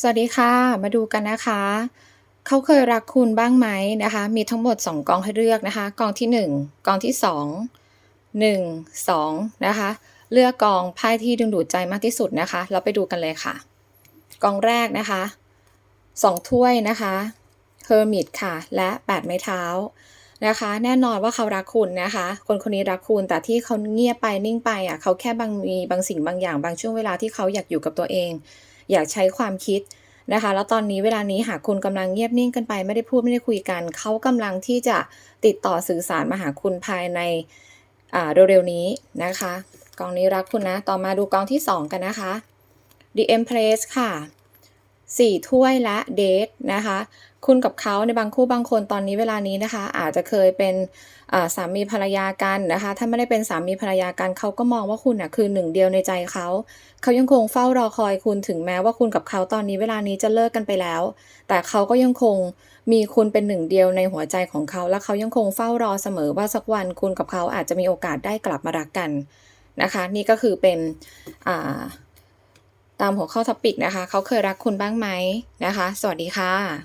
สวัสดีค่ะ มาดูกันนะคะ เขาเคยรักคุณบ้างไหมนะคะ มีทั้งหมด 2 กองให้เลือกนะคะ กองที่ 1 กองที่ 2 1 2 นะคะ เลือกกองไพ่ที่ดึงดูดใจมากที่สุดนะคะ เราไปดูกันเลยค่ะ กองแรกนะคะ 2 ถ้วยนะคะเฮอร์มิตค่ะ และ 8 ไม้เท้านะคะ แน่นอนว่าเขารักคุณนะคะ คนคนนี้รักคุณ แต่ที่เขาเงียบไปนิ่งไปอะเขาแค่บางมีบางสิ่งบางอย่างบางช่วงเวลาที่เขาอยากอยู่กับตัวเอง อยากใช้ความคิดนะคะ แล้วตอนนี้เวลานี้หากคุณกำลังเงียบนิ่งกันไปไม่ได้พูดไม่ได้คุยกัน เขากำลังที่จะติดต่อสื่อสารมาหาคุณภายในอ่าเร็วๆนี้นะคะกองนี้รักคุณนะ ต่อมาดูกองที่ 2 กันนะคะ The Empress ค่ะ สี่ถ้วยและเดทนะคะ คุณกับเขาในบางคู่บางคนตอนนี้เวลานี้นะคะ อาจจะเคยเป็นสามีภรรยากันนะคะ ถ้าไม่ได้เป็นสามีภรรยากันเขาก็มองว่าคุณน่ะคือหนึ่งเดียวในใจเขาเขายังคงเฝ้ารอคอยคุณถึงแม้ว่าคุณกับเขาตอนนี้เวลานี้จะเลิกกันไปแล้ว แต่เขาก็ยังคงมีคุณเป็นหนึ่งเดียวในหัวใจของเขา และเขายังคงเฝ้ารอเสมอว่าสักวันคุณกับเขาอาจจะมีโอกาสได้กลับมารักกันนะคะ นี่ก็คือเป็นอ่า ตามหัวข้อท็อปิกนะคะ เขาเคยรักคุณบ้างไหมนะคะ สวัสดีค่ะ